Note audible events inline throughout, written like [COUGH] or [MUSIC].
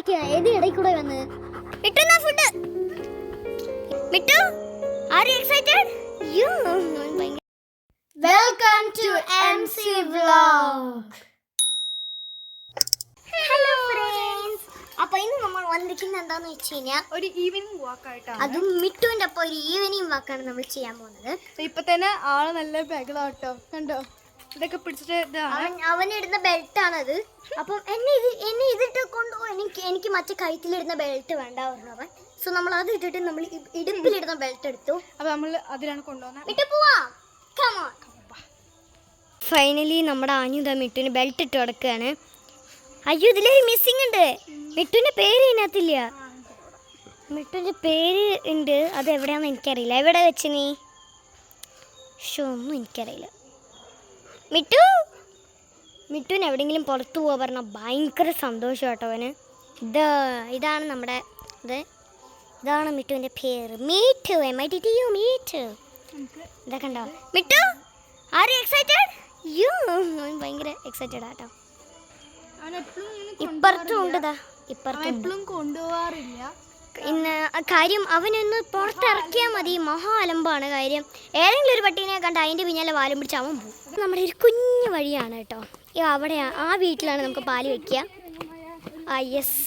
ഇടയ്ക്ക് ഏത് ഇടയ്ക്ക് കൂടെ വന്ന്? മിട്ടു എന്നാ food Mittu are you excited you welcome to M C vlog hello friends അപ്പൊ ഇന്ന് നമ്മൾ വന്നിരിക്കുന്നത് എന്താന്ന് വെച്ച് കഴിഞ്ഞാൽ ഒരു ഈവനിങ് വാക്കായിട്ടാണ് അതും മിട്ടുവിന്റെ ഒപ്പം ഒരു ഈവനിങ് വാക്കാണ് നമ്മൾ ചെയ്യാൻ പോകുന്നത്. ഇപ്പൊ തന്നെ ആൾ നല്ല ബഹളാട്ടോ. കണ്ടോ? ഇതൊക്കെ പിടിച്ചിട്ട് ഇതാണ്. അവൻ അവനിടുന്ന ബെൽറ്റ് ആണത് അപ്പം എന്നെ ഇത് എന്നെ ഇതിട്ട് കൊണ്ടുപോ എനിക്ക് എനിക്ക് മറ്റേ കഴുത്തിലിടുന്ന ബെൽറ്റ് വേണ്ട പറഞ്ഞു അവൻ. സോ നമ്മൾ അത് ഇട്ടിട്ട് നമ്മൾ ഇടുപ്പിലിടുന്ന ബെൽറ്റ് എടുത്തു. അപ്പൊ നമ്മൾ അതിലാണ് കൊണ്ടുപോകുന്നത് മിട്ടു പോവാ. ഫൈനലി നമ്മുടെ ആഞ്ഞുത മിട്ടുവിന് ബെൽറ്റ് ഇട്ട് കിടക്കുകയാണ് അയ്യോ ഇതിൽ മിസ്സിംഗ് ഉണ്ട്. മിട്ടുവിന്റെ പേര് ഇതിനകത്തില്ല. മിട്ടുവിന്റെ പേര് ഉണ്ട്. അത് എവിടെയാണെന്ന് എനിക്കറിയില്ല. എവിടെ വെച്ച് നീ? ഷോ ഒന്നും എനിക്കറിയില്ല. മിട്ടു? മിട്ടുവിന് എവിടെയെങ്കിലും പുറത്തു പോകാൻ പറഞ്ഞാൽ ഭയങ്കര സന്തോഷം കേട്ടോ അവന്. ഇത് ഇതാണ് നമ്മുടെ ഇത് ഇതാണ് മിട്ടുവിന്റെ പേര്. Mittu M I T T U Mittu ഇതൊക്കെ ഉണ്ടോ? മിട്ടു ആര് എക്സൈറ്റഡ് യു ഭയങ്കര എക്സൈറ്റഡ് ആട്ടോ ഇപ്പുറത്തും ഉണ്ടതാ ഇപ്പുറത്തും കൊണ്ടുപോകാറില്ല. ഇന്ന് കാര്യം അവനൊന്ന് പുറത്തിറക്കിയാൽ മതി. മഹാ അലമ്പാണ് കാര്യം. ഏതെങ്കിലും ഒരു പട്ടീനെ കണ്ട് അതിന്റെ പിന്നാലെ വാലും പിടിച്ച് അവൻ പോകും നമ്മുടെ ഒരു കുഞ്ഞു വഴിയാണ് കേട്ടോ. അവിടെ ആ വീട്ടിലാണ് നമുക്ക് പാൽ വെക്കുക ആ യെസ്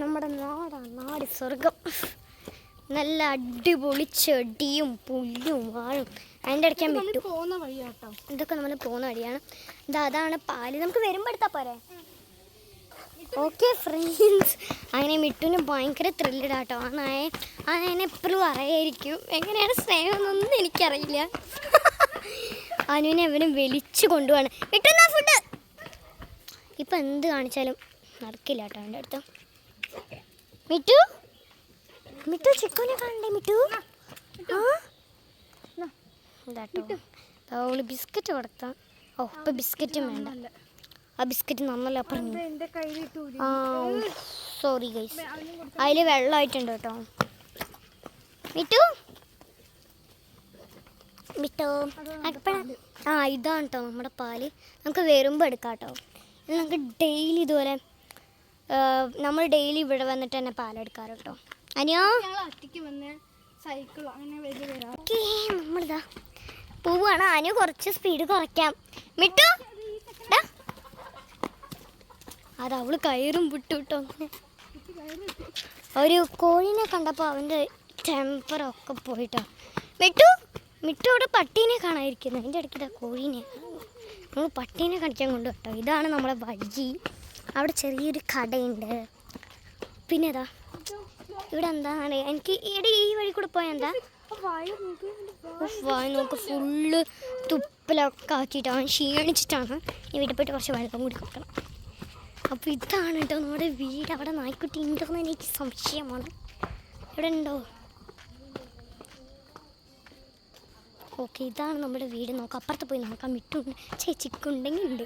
നമ്മുടെ നാടാണ് നാട് സ്വർഗം. നല്ല അടിപൊളി ചെടിയും പുല്ലും വാഴും. അതിന്റെ ഇടയ്ക്ക് വിട്ടു. പോകുന്ന വഴിയാട്ടോ ഇതൊക്കെ നമ്മൾ പോകുന്ന വഴിയാണ്. ഇത് അതാണ് പാൽ. നമുക്ക് വരുമ്പോൾ എടുത്താൽ പോരെ? ഓക്കെ ഫ്രണ്ട്സ് അങ്ങനെ മിട്ടുവിന് ഭയങ്കര ത്രില്ലഡ് ആട്ടോ ആ നായ ആ നായനെ എപ്പോഴും അറിയായിരിക്കും. എങ്ങനെയാണ് സ്നേഹം എന്നൊന്നും എനിക്കറിയില്ല. അനുവിനെ അവനും വലിച്ചു കൊണ്ടുപോവാണ്. കിട്ടുന്ന ഫുഡ് ഇപ്പം എന്ത് കാണിച്ചാലും നടക്കില്ല കേട്ടോ അവന്റെ അടുത്ത്. മിറ്റു മിറ്റു ചിക്കുനെ കാണണ്ടേ മിറ്റു ഇതാട്ടോ. അവൾ ബിസ്ക്കറ്റ് കൊടുത്താ. ഓ ഇപ്പൊ ബിസ്ക്കറ്റും വേണ്ട. ആ ബിസ്ക്കറ്റ് നന്നല്ല പറഞ്ഞു. ആ സോറി ഗൈസ് അതിൽ വെള്ളമായിട്ടുണ്ട് കേട്ടോ. മിറ്റു അപ്പഴ ആ ഇതാണ് കേട്ടോ നമ്മുടെ പാൽ. നമുക്ക് വരുമ്പോൾ എടുക്കാം കേട്ടോ നമുക്ക് ഡെയിലി ഇതുപോലെ നമ്മൾ ഡെയിലി ഇവിടെ വന്നിട്ട് തന്നെ പാലെടുക്കാറ് കേട്ടോ അനിയോ? ഒറ്റയ്ക്ക് വന്ന് സൈക്കിളോ അങ്ങനെ ഓക്കേ നമ്മളിതാ പോവാണ്. അനു കുറച്ച് സ്പീഡ് കുറയ്ക്കാം. മിട്ടു. അത് അവൾ കയറും വിട്ടു കേട്ടോ ഒരു കോഴിനെ കണ്ടപ്പോൾ അവന്റെ ടെമ്പറൊക്കെ പോയിട്ടോ മിട്ടു മിട്ടു അവിടെ പട്ടീനെ കാണാതിരിക്കുന്നു. അതിന്റെ ഇടയ്ക്ക് ഇതാ കോഴീനെ നമ്മൾ പട്ടീനെ കടിക്കാൻ കൊണ്ട് കേട്ടോ ഇതാണ് നമ്മുടെ വഴി. അവിടെ ചെറിയൊരു കടയുണ്ട്. പിന്നെ ഇതാ ഇവിടെ എന്താണ്? എനിക്ക് ഇവിടെ ഈ വഴി കൂടെ പോയാൽ എന്താ? വായ നോക്ക്. ഫുള്ള് തുപ്പലൊക്കെ ആക്കിയിട്ടാണ് ക്ഷീണിച്ചിട്ടാണ് ഈ വീട്ടിൽ പോയിട്ട് കുറച്ച് വെള്ളം കൂടി കൊടുക്കണം. അപ്പോൾ ഇതാണ് കേട്ടോ നമ്മുടെ വീട്. അവിടെ നായ്ക്കുട്ടി ഉണ്ടോ എന്ന് എനിക്ക് സംശയമാണ്. ഇവിടെ ഉണ്ടോ? ഓക്കെ ഇതാണ് നമ്മുടെ വീട്. നോക്കാം അപ്പുറത്ത് പോയി നോക്കാം മിട്ടുണ്ട് ചേ ചിക്കുണ്ടെങ്കിൽ ഉണ്ട്.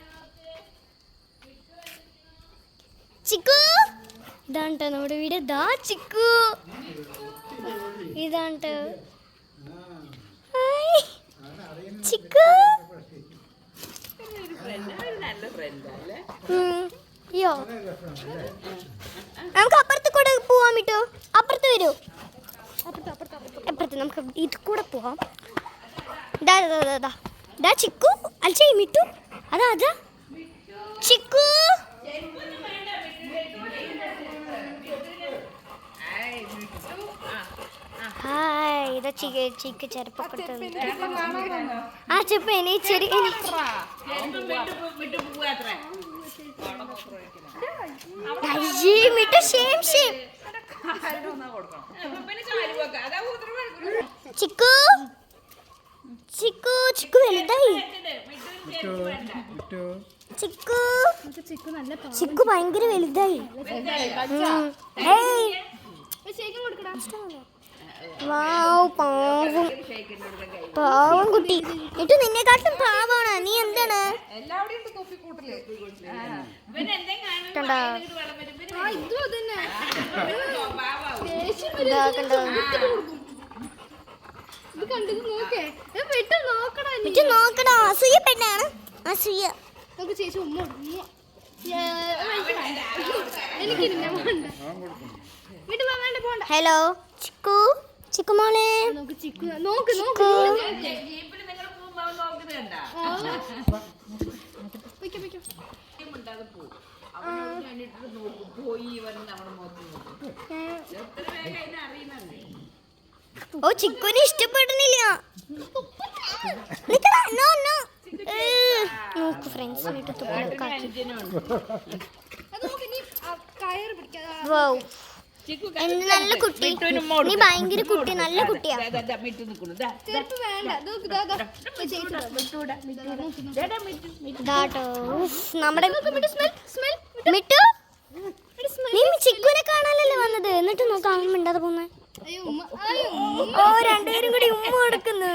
ചിക്കു! ഇതാണ് നമ്മുടെ വീട്. ദാ ചിക്കു. ഇതാണ് ചിക്കു. അയ്യോ. നമുക്ക് അപ്പുറത്ത് കൂടെ പോവാൻ പറ്റോ അപ്പുറത്ത് വരൂ. അപ്പുറത്ത് നമുക്ക് ഇത് കൂടെ പോവാം. ദാ ദാ ദാ ദാ. ദാ ചിക്കു അൽച്ചേ മിട്ടു അതാ അതാ. ചിക്കു. ഹായ് ഇതാ ചിക്ക് ചിക്ക് ചെരുപ്പൊക്കെ ആ ചെപ്പ് ഇനി അയ്യേ മിട്ടു ഷേം ഷേം. ചിക്കു. ചിക്കു ചിക്കു വലുതായി. ചിക്കു. ചിക്കു ഭയങ്കര വലുതായി. വാവ് പാവം. പാവം കുട്ടി. എന്നിട്ട് നിന്നെക്കാട്ടും പാവാണ്. നീ എന്താണ്? കണ്ടോ ആ ഇതും അതന്നെ ദേഷ്യം ഇതാ കണ്ടോ നോക്കേ. വിട്ട് നോക്കടാ നീ. നോക്കടാ. അസൂയ പെണ്ണാണ് അസൂയ നമുക്ക് ചേച്ചി ഉമ്മ എനിക്ക് ഹലോ ചിക്കു. ചിക്കു മോളെ. നോക്ക് ചിക്കു നോക്ക് നോക്ക്. പോയി വന്ന് നമ്മുടെ മുഖത്ത് നോക്കും. എത്ര വേഗം അതിനെ അറിയുന്നുണ്ട്. ഓ ചിക്കുന് ഇഷ്ടപ്പെടുന്നില്ല. നോക്ക് ഫ്രണ്ട്സിനായിട്ട് എന്ത് നല്ല കുട്ടി. നീ ഭയങ്കര കുട്ടി നല്ല കുട്ടിയാ. നമ്മുടെ മിട്ടു നീ ചിക്കുനെ കാണാനല്ലേ വന്നത്? എന്നിട്ട് നോക്കാം അവൻ മിണ്ടാതെ പോന്നെ. ഓ രണ്ടുപേരും കൂടി ഉമ്മ കൊടുക്കുന്നു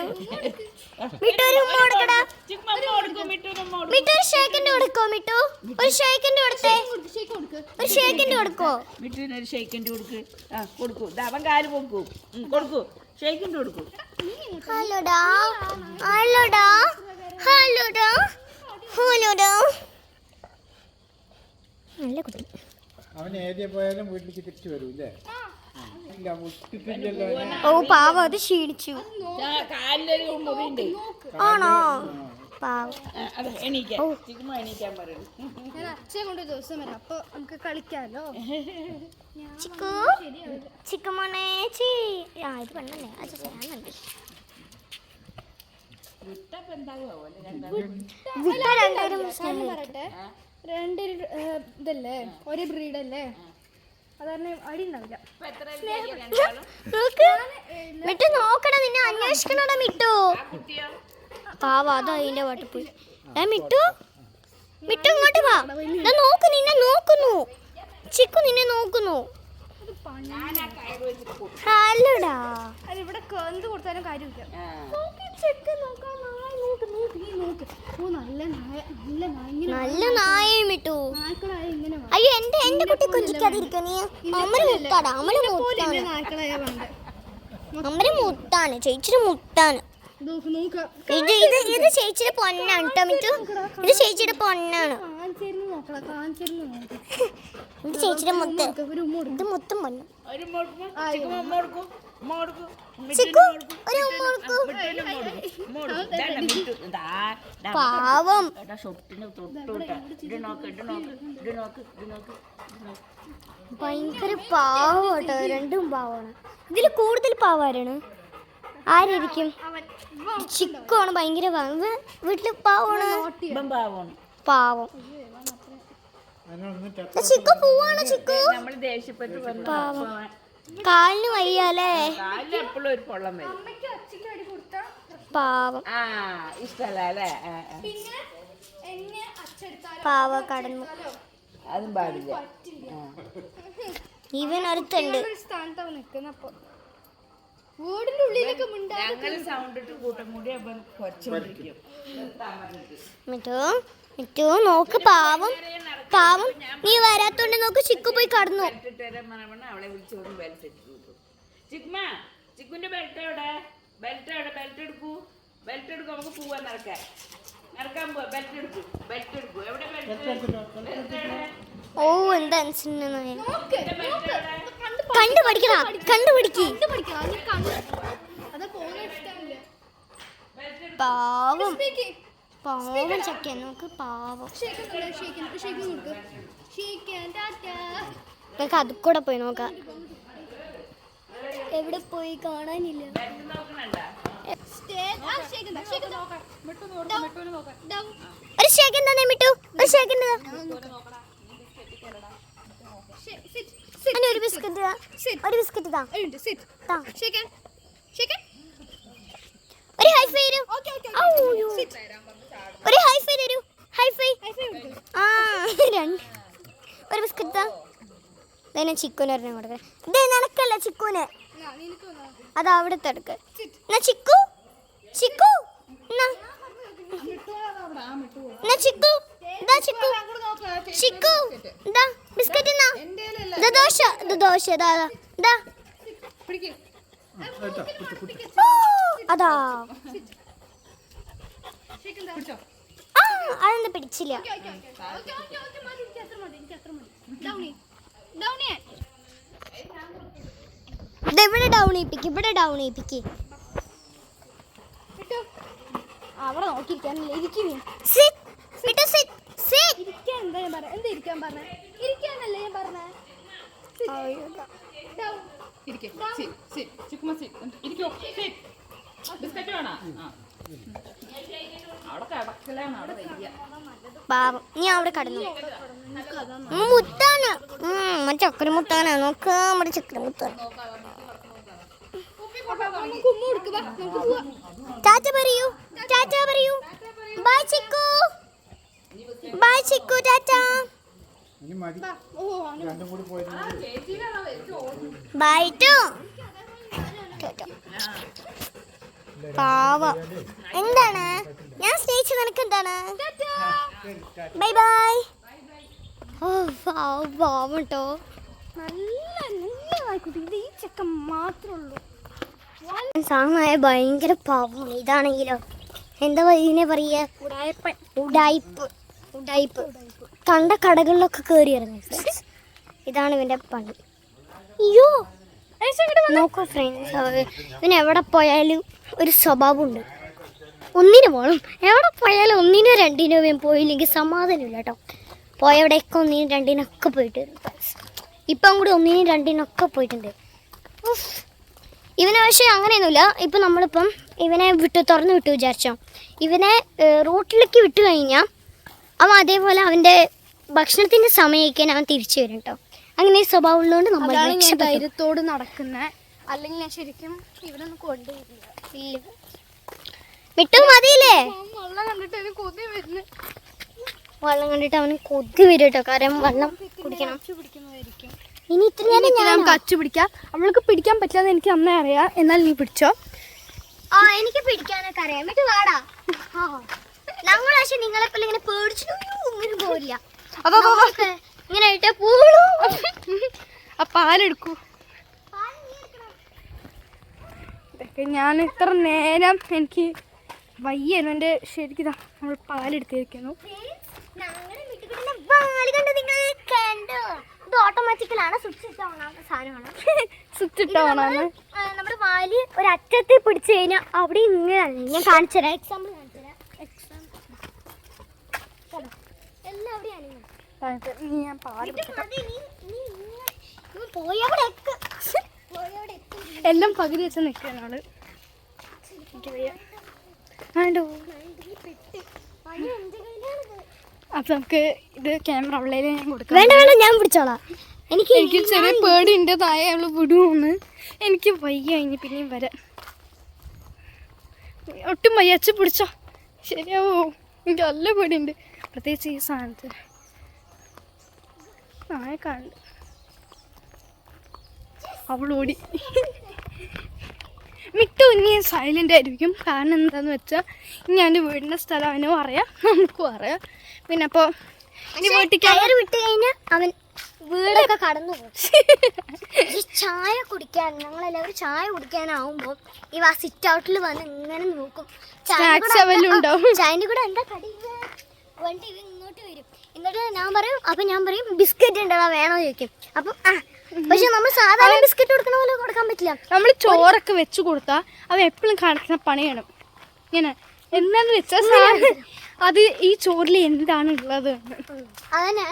മിട്ടു ഒരു ഉമ്മ കൊടുക്കടാ മിട്ടൂർ കൊടുക്കും, കൊടുക്കും. ഷേക്കിന്റെ കൊടുക്കോ മിട്ടു? ഒരു ഷേക്കിന്റെ കൊടുത്തേ. കൊടുക്ക് കൊടുക്ക്. ഒരു ഷേക്കിന്റെ കൊടുക്കോ? മിട്ടുവിന് ഒരു ഷേക്കിന്റെ കൊടുക്ക്. ആ കൊടുക്കൂ. ദാ, അവൻ കാൽ പൊക്കൂ. ഉം, കൊടുക്കൂ. ഷേക്കിന്റെ കൊടുക്കൂ. ഹലോടാ. ഹലോടാ. ഹലോടാ. ഹലോടാ. നല്ല കുട്ടി. അവൻ ഏരിയ പോയാലും വീട്ടിലേക്ക് തിരിച്ചു വരും ഓ പാവ അത് ക്ഷീണിച്ചു. ആണോ? പാവം. ഞാൻ അച്ഛൻ കൊണ്ട് ദിവസം വരാം. അപ്പൊ നമുക്ക് കളിക്കാലോ. ചിക്കു ആ ഇത് പെണ്ണല്ലേ? അത് ചെയ്യാനുണ്ട് രണ്ടുപേരും രണ്ടൊരു ഇതല്ലേ? ഒരേ ബ്രീഡല്ലേ? അടി ഉണ്ടാവില്ല നോക്ക്. മിട്ടു നോക്കടാ നിന്നെ അന്വേഷിക്കണടാ മിട്ടു. ആ കുട്ടിയോ? പാവ അതോ അതിന്റെ പാട്ട് പോയി. ഏ മിട്ടു? മിട്ടു ഇങ്ങോട്ട് വാ. ദാ നോക്ക് നിന്നെ നോക്കുന്നു. ചിക്കു നിന്നെ നോക്കുന്നു. ഞാൻ ഹലോടാ അത് ഇവിടെ എന്ത് കൊടുത്താലും കാര്യമില്ല. നോക്ക് ചെക്ക് നോക്ക് നോക്ക് നീ നോക്ക്. ഓ നല്ല നായ നല്ല നായ ഇങ്ങനെ നല്ല നായ്ക്കളായ ഇങ്ങനെ. അയ്യോ എന്റെ എന്റെ കുട്ടി കൊഞ്ചിക്കാതിരിക്കോ നീ? മുത്താണ് നായ്ക്കളായ ചേച്ചിയുടെ മുത്താണ്. ഇത് ഇത് ഇത് ചേച്ചിയുടെ പൊന്നാണ് കേട്ടോ മിട്ടു ഇത് ചേച്ചിയുടെ പൊന്നാണ്. ഇത് [LAUGHS] ചേച്ചിയുടെ മുത്ത്. ഇത് മുത്തും. പാവം. ഭയങ്കര പാവം കേട്ടോ രണ്ടും പാവമാണ് ഇതിൽ കൂടുതൽ പാവാരാണ്? ആരായിരിക്കും? ചിക്കുവാണ് ഭയങ്കര പാവം. വീട്ടിൽ പാവമാണ് പാവം. ചിക്കു പോവാണ് ചിക്കു. നമ്മൾ ദേഷ്യപ്പെട്ട് കാലിന് വയ്യാലേ. കാലിൽ എപ്പോഴും ഒരു പൊള്ളം വരും. അമ്മയ്ക്ക് അച്ഛന്റെ കൊടുത്താ പാവം. ആ ഇഷ്ടല്ല അല്ലേ പാവ കടന്നു. അതും പാടില്ല. ഇവൻ അടുത്തുണ്ട് ഒരു സ്ഥാനത്ത് അവൻ വീടിന്റെ ഉള്ളിലൊക്കെ മിണ്ടാ സൗണ്ട് ഇട്ട് കൂട്ടം കൂടി. മിറ്റു മിറ്റു നോക്ക് പാവം. പാവം. നീ വരാത്തോണ്ട് നോക്ക് ചിക്കു പോയി കടന്നു. അവളെ വിളിച്ചോണ്ട് ബെൽറ്റ് ഇട്ട് ചിക്കുമ ചിക്കുന്റെ ബെൽറ്റ് എവിടെ? ബെൽറ്റ് എവിടെ? ബെൽറ്റ് എടുക്കൂ. ബെൽറ്റ് എടുക്കും നമുക്ക് പോവാൻ നടക്കാൻ നടക്കാൻ പോവാ. ബെൽറ്റ് എടുക്കൂ. ബെൽറ്റ് എടുക്കൂ. എവിടെ ബെൽറ്റ് ഓ എന്താ കണ്ടുപഠിക്കടാ കണ്ടുപിടിക്ക് പാവം. പാവം ചക്ക നോക്ക് പാവം. ഷേക്ക് ഷേക്ക് ഷേക്ക് ഷേക്ക് ടാറ്റ നമുക്ക് അത് കൂടെ പോയി നോക്കാം. എവിടെ പോയി കാണാനില്ല. സ്റ്റേ ഷേക്ക് എന്താ ഷേക്ക് നോക്കാം മിട്ടു ഒരു ഷേക്ക് തന്നെ മിട്ടു ഒരു ഒരു ബിസ്ക്കറ്റ് ഒരു ബിസ്ക്കറ്റ് താ. ഒരു ഓക്കേ ഓക്കേ ഔ, യ്യോ. ഒരു ഹൈഫൈ തരൂ. ഹൈഫൈ ഹൈഫൈ ആ രണ്ട്. ഒരു ബിസ്ക്കറ്റ് താ ഇതന്നെ ചിക്കുന് ഒരെണ്ണം കൊടുക്കുക ഇതേ നിനക്കല്ല ചിക്കൂന്? നാ നിനക്ക് വന്നാ? അത് അവിടുത്തെ എടുക്ക്. എന്നാ ചിക്കു? ചിക്കു? എന്നാ? ചിക്കു? ഇതാ ചിക്കു. ചിക്കു. ഇതാ ബിസ്ക്കറ്റ് എന്നാ ഇത് ദോശ. ഇത് ദോശ. ഇതാ ഇതാ. അതാ. അതെന്താ പിടിച്ചില്ല. ഇവിടെ ഡൗൺ ചെയ്യിപ്പിക്ക് ഇവിടെ ഡൗൺ ചെയ്യിപ്പിക്ക്. അവിടെ നോക്കിയിരിക്കാനല്ലേ ഇരിക്കുന്നു. ഇരിക്കാൻ എന്താ ഞാൻ പറഞ്ഞ? എന്താ ഇരിക്കാൻ പറഞ്ഞ? ഇരിക്കാനല്ലേ ഞാൻ പറഞ്ഞ? ഇരിക്കെ. ഇരിക്കോ ബിസ്ക്കറ്റ് വേണോ? നീ അവിടെ കടന്നു. മുത്താണ്. നമ്മുടെ ചക്കര മുത്താണ് നോക്ക നമ്മുടെ ചക്കര മുത്താണ് ചാച്ച പറയൂ ചാച്ച പറയൂ. ബൈ ചിക്കു. ബൈ ചിക്കു ചാച്ച. ബൈ ടു. പാവം. എന്താണ്? ഞാൻ സ്നേഹിച്ച നിനക്ക് എന്താണ് ബൈ ബൈ ഓ പാവ പാവം കേട്ടോ നല്ല നല്ല വായിക്കുട്ടി ഇത് ഈ ചെക്കൻ മാത്രമേ ഉള്ളൂ. സാമായ ഭയങ്കര പാവം. ഇതാണെങ്കിലോ? എന്താ ഇതിനെ പറയുക? ഉടായിപ്പ് ഉടായിപ്പ് കണ്ട കടകളിലൊക്കെ കയറി ഇറങ്ങി. ഇതാണ് ഇവന്റെ പണി. അയ്യോ! നോക്കൂ ഫ്രണ്ട്സ് ഇവന് എവിടെ പോയാലും ഒരു സ്വഭാവമുണ്ട്. ഒന്നിനു പോകണം എവിടെ പോയാലും ഒന്നിനോ രണ്ടിനോ ഇവൻ പോയില്ലെങ്കിൽ സമാധാനമില്ല കേട്ടോ. പോയവിടെയൊക്കെ ഒന്നിനും രണ്ടിനൊക്കെ പോയിട്ട് വരും. ഇപ്പം കൂടി ഒന്നിനും രണ്ടിനൊക്കെ പോയിട്ടുണ്ട്. ഇവനെ പക്ഷേ അങ്ങനെയൊന്നുമില്ല. ഇപ്പം നമ്മളിപ്പം ഇവനെ വിട്ടു തുറന്ന് വിട്ടു വിചാരിച്ചോ. ഇവനെ റോട്ടിലേക്ക് വിട്ടു കഴിഞ്ഞാൽ അവൻ അതേപോലെ അവന്റെ ഭക്ഷണത്തിന്റെ സമയമൊക്കെ അവൻ തിരിച്ചു വരും കേട്ടോ. അങ്ങനെ ഒരു സ്വഭാവം ഉള്ളതുകൊണ്ട് നമ്മൾ അതാണ് ഞാൻ രക്ഷപ്പെട്ടു. ധൈര്യത്തോട് നടക്കുന്നത് അല്ലെങ്കിൽ ഞാൻ ശരിക്കും ഇവിടെ നിന്ന് കൊണ്ടുവരില്ല ഇല്ല. വിട്ടു മതിയില്ലേ? വെള്ളം കണ്ടിട്ട് എനിക്ക് കൊതി വരുന്നു. വെള്ളം കണ്ടിട്ട് അവന് കൊതി വരും കേട്ടോ കാരണം വെള്ളം കുടിക്കണം. പിടിക്കുന്നതായിരിക്കും. ഇനി ഇത്ര നേരം ഞാൻ നമുക്ക് അച്ചു പിടിക്കാം. അവൾക്ക് പിടിക്കാൻ പറ്റില്ലെന്ന് എനിക്ക് അന്നേ അറിയാം. എന്നാൽ നീ പിടിച്ചോ. ആ എനിക്ക് പിടിക്കാനൊക്കെ അറിയാം. വിട്ടു വാടാ. ഞങ്ങൾ പക്ഷെ നിങ്ങളെ പോലെ ഇങ്ങനെ പേടിച്ചു ഇങ്ങനെ പോരില്ല. അതോ നമ്മളൊക്കെ ഇങ്ങനെ ഇട്ട് പൂളൂ ആ പാലെടുക്കൂ ഇതൊക്കെ ഞാൻ ഇത്ര നേരം എനിക്ക് വയ്യായിരുന്നു എന്റെ ശരിക്കും നമ്മൾ പാലെടുത്തിരിക്കുന്നു ഓട്ടോമാറ്റിക്കലാണ് സ്വിച്ച് ഇട്ട് ഓണാവുന്ന സാധനമാണ് ആ, നമ്മുടെ വാൽ ഒരു അറ്റത്തിൽ പിടിച്ചു കഴിഞ്ഞാൽ അവിടെ ഇങ്ങനെയാണ് ഞാൻ കാണിച്ചു തരാം എക്സാമ്പിൾ കാണിച്ചു തരാം എക്സാമ്പിൾ എല്ലാം അവിടെയാണ് നീ ഞാൻ പാൽ. എല്ലാം പകുതി വെച്ച് നിൽക്കുകയാണ് ആൾ. അപ്പൊ നമുക്ക് ഇത് ക്യാമറ ഉള്ളതിൽ ഞാൻ കൊടുക്കാം. വേണ്ട വേണ്ട ഞാൻ പിടിച്ചോളാം. എനിക്ക് എനിക്ക് ചെറിയ പേടിയുണ്ട് തായ അവൾ വിടുമെന്ന് എനിക്ക് വയ്യ ഇനി പിന്നെയും വരാം ഒട്ടും വയ്യച്ച് പിടിച്ചോ. ശരിയാവോ? എനിക്ക് നല്ല പേടിയുണ്ട് പ്രത്യേകിച്ച് ഈ സാധനത്തിൽ നായ കണ്ട് അവളോടി. മിക്ക ഇനി സൈലന്റ് ആയിരിക്കും. കാരണം എന്താന്ന് വെച്ചാൽ ഇനി എന്റെ വീടിന്റെ സ്ഥലം അവനും അറിയാം നമുക്കും അറിയാം പിന്നെ അപ്പോൾ ഇനി വീട്ടിൽ കയറി വിട്ട് കഴിഞ്ഞാൽ അവൻ വീടൊക്കെ കടന്നു പോകും. ഈ ചായ കുടിക്കാൻ ഞങ്ങളെല്ലാവരും ചായ കുടിക്കാനാവുമ്പോൾ ഈ ആ സിറ്റ് ഔട്ടിൽ വന്ന് ഇങ്ങനെ നോക്കും. ചായന്റെ കൂടെ എന്താ കടി വണ്ടി ഇവ ഇങ്ങോട്ട് വരും. എന്നിട്ട് ഞാൻ പറയും അപ്പം ഞാൻ പറയും ബിസ്ക്കറ്റ് ഉണ്ടോ വേണോ? ചോദിക്കും. അപ്പം ആ പക്ഷെ നമ്മൾ സാധാരണ ബിസ്ക്കറ്റ് കൊടുക്കണ പോലെ കൊടുക്കാൻ പറ്റില്ല. നമ്മൾ ചോറൊക്കെ വെച്ച് കൊടുത്താൽ അവൻ എപ്പോഴും കാണിക്കുന്ന പണിയാണ്. ഇങ്ങനെ എന്താന്ന് വെച്ചാൽ അത് ഈ ചോറിൽ എന്താണ് ഉള്ളത്. അങ്ങനെ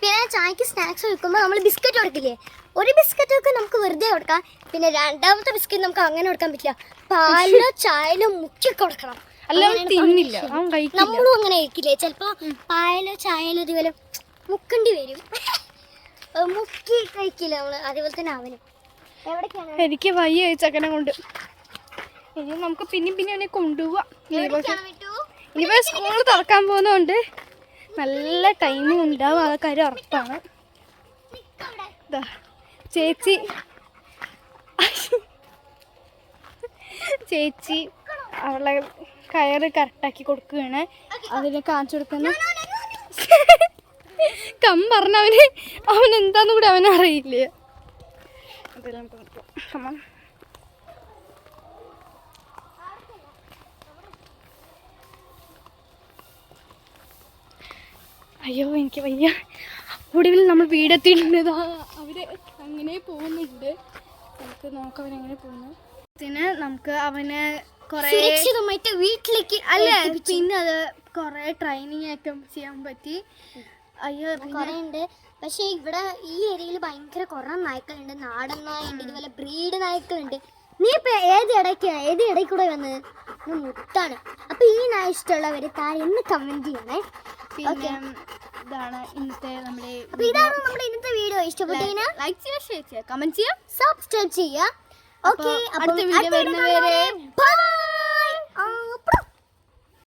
പിന്നെ ചായക്ക് സ്നാക്സ് വെക്കുമ്പോൾ നമ്മൾ ബിസ്ക്കറ്റ് കൊടുക്കില്ലേ? ഒരു ബിസ്ക്കറ്റ് ഒക്കെ നമുക്ക് വെറുതെ കൊടുക്കാം. പിന്നെ രണ്ടാമത്തെ ബിസ്ക്കറ്റ് നമുക്ക് അങ്ങനെ കൊടുക്കാൻ പറ്റില്ല. പാലിലോ ചായയിലോ മുക്കി കൊടുക്കണം. അല്ല തിന്നില്ല. അവൻ കഴിക്കില്ല. നമ്മളും അങ്ങനെ കഴിക്കില്ലേ? ചിലപ്പോ പായലോ ചായലോ ഇതുപോലെ മുക്കേണ്ടി വരും. മുക്കി കഴിക്കില്ല നമ്മൾ അതേപോലെ തന്നെ അവനും. എവിടേക്കാണ് എനിക്ക് വയ്യ ഈ ചക്കനെ കൊണ്ട്. ഇനി നമുക്ക് പിന്നെയും പിന്നെ അവനെ കൊണ്ടുപോവാം. എവിടേക്കാണ് വിട്ടു? ഇനിയിപ്പോൾ സ്കൂൾ തുറക്കാൻ പോകുന്നതുകൊണ്ട് നല്ല ടൈമും ഉണ്ടാവും. ആ കാര്യം ഉറപ്പാണ്. നിക്കവിടെ. ദാ, ചേച്ചി. ചേച്ചി അവളെ കയറ് കറക്റ്റാക്കി കൊടുക്കുകയാണ്. അതിനെ കാണിച്ചു കൊടുക്കുന്ന. കം പറഞ്ഞവന്. അവൻ എന്താന്ന് കൂടി അവൻ അറിയില്ല. അയ്യോ എനിക്ക് വയ്യ. ഒടുവിൽ നമ്മൾ വീടെത്തിയിട്ടുണ്ട്. അവർ അങ്ങനെ പോകുന്നുണ്ട്. നമുക്ക് നോക്കാം അവനെങ്ങനെ പോകുന്നു. പിന്നെ നമുക്ക് അവന് സുരക്ഷിതമായിട്ട് വീട്ടിലേക്ക് അല്ല? പിന്നെ അത് കുറെ ട്രെയിനിങ് ഒക്കെ ചെയ്യാൻ പറ്റി. അയ്യോ കുറെ ഉണ്ട് പക്ഷെ ഇവിടെ ഈ ഏരിയയിൽ ഭയങ്കര കുറെ നായ്ക്കളുണ്ട്. നാടൻ നായുണ്ട് ഇതുപോലെ ബ്രീഡ് നായ്ക്കളുണ്ട്. നീ ഇപ്പൊ ഏത് ഇടയ്ക്ക്? ഏത് ഇടയ്ക്ക് കൂടെ വന്നത് മുത്താണ്. അപ്പൊ ഈ നായ ഇഷ്ടമുള്ളവര് താഴെ എന്ന് കമന്റ് ചെയ്യണേ. പിന്നെ ഇതാണ് ഇന്നത്തെ നമ്മുടെ അപ്പൊ ഇതാണ് നമ്മുടെ ഇന്നത്തെ വീഡിയോ ഇഷ്ടപ്പെട്ടു ലൈക്ക് ചെയ്യുക ഷെയർ ചെയ്യുക കമന്റ് ചെയ്യാം സബ്സ്ക്രൈബ് ചെയ്യുക. ഓക്കെ അടുത്ത വീഡിയോ വരുന്നവരെ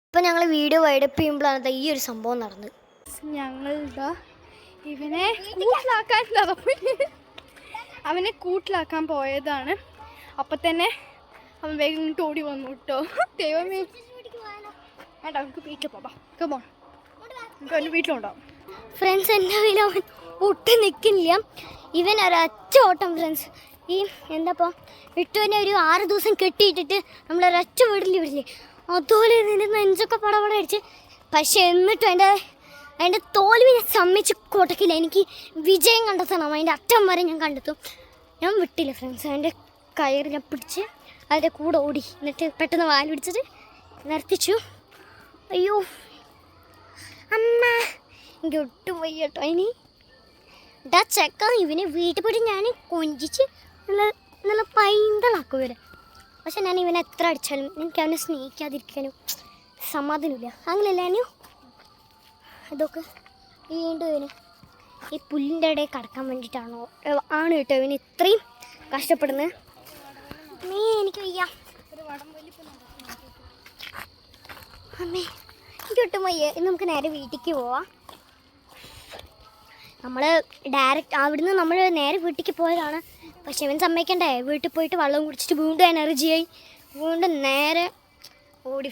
ഇപ്പൊ ഞങ്ങൾ വീഡിയോ വൈഡപ്പ് ചെയ്യുമ്പോഴാണ് ഈ ഒരു സംഭവം നടന്നത്. ഞങ്ങളുടെ ഇവനെ കൂട്ടിലാക്കാൻ അവനെ കൂട്ടിലാക്കാൻ പോയതാണ്. അപ്പം തന്നെ അവൻ വേഗം ഇങ്ങോട്ട് ഓടി വന്നു കേട്ടോ. ദൈവമേ. വേണ്ട നമുക്ക് വീട്ടിൽ പോവാം. കമോൺ നമുക്ക് അവന്റെ വീട്ടിലുണ്ടാവും. ഫ്രണ്ട്സ് എന്റെ കയ്യിൽ അവൻ ഒട്ടും നിൽക്കില്ല. ഇവൻ ഒരൊറ്റ ഓട്ടം ഫ്രണ്ട്സ് ഈ എന്താപ്പോ വിട്ടുവിനെ ഒരു ആറ് ദിവസം കെട്ടിയിട്ടിട്ട് നമ്മളൊരൊറ്റ വീട്ടിൽ വിടില്ലേ അതുപോലെ നിന്റെ നെഞ്ചൊക്കെ പടപടം അടിച്ച് പക്ഷെ എന്നിട്ടും എന്റെ അതിന്റെ തോൽവി ഞാൻ സമ്മിച്ച് കൊട്ടക്കില്ല എനിക്ക് വിജയം കണ്ടെത്തണം. അതിന്റെ അറ്റം വരെ ഞാൻ കണ്ടെത്തും. ഞാൻ വിട്ടില്ല ഫ്രണ്ട്സ് അതിന്റെ കയറ് ഞാൻ പിടിച്ച് അതിന്റെ കൂടെ ഓടി. എന്നിട്ട് പെട്ടെന്ന് വാൽ പിടിച്ചിട്ട് നിർത്തിച്ചു. അയ്യോ. അമ്മ. എനിക്ക് ഒട്ടും വയ്യ കേട്ടോ ഇനി ഡാ ചെക്ക ഇവനെ വീട്ടിൽ പോയിട്ട് ഞാൻ കൊഞ്ചിച്ച് നല്ല നല്ല പൈന്തളാക്കും ഇവരെ. പക്ഷെ ഞാൻ ഇവനെ എത്ര അടിച്ചാലും എനിക്ക് അവനെ സ്നേഹിക്കാതിരിക്കാനും സമാധാനമില്ല അങ്ങനെയല്ല അനു? അതൊക്കെ വീണ്ടും ഇവന് ഈ പുല്ലിന്റെ ഇടയിൽ കടക്കാൻ വേണ്ടിയിട്ടാണോ? ആണ് കേട്ടോ ഇവന് ഇത്രയും കഷ്ടപ്പെടുന്നത്. നീ എനിക്ക് വയ്യ. അമ്മേ എനിക്ക് ഒട്ടും വയ്യ. ഇന്ന് നമുക്ക് നേരെ വീട്ടിലേക്ക് പോവാം. നമ്മൾ ഡയറക്റ്റ് അവിടുന്ന് നമ്മൾ നേരെ വീട്ടിലേക്ക് പോയതാണ് പക്ഷെ ഇവൻ സമ്മതിക്കണ്ടേ? വീട്ടിൽ പോയിട്ട് വെള്ളം കുടിച്ചിട്ട് വീണ്ടും എനർജിയായി വീണ്ടും നേരെ ഓടി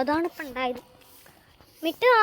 അതാണ് ഇപ്പം ഉണ്ടായത്. മിട്ടുവാ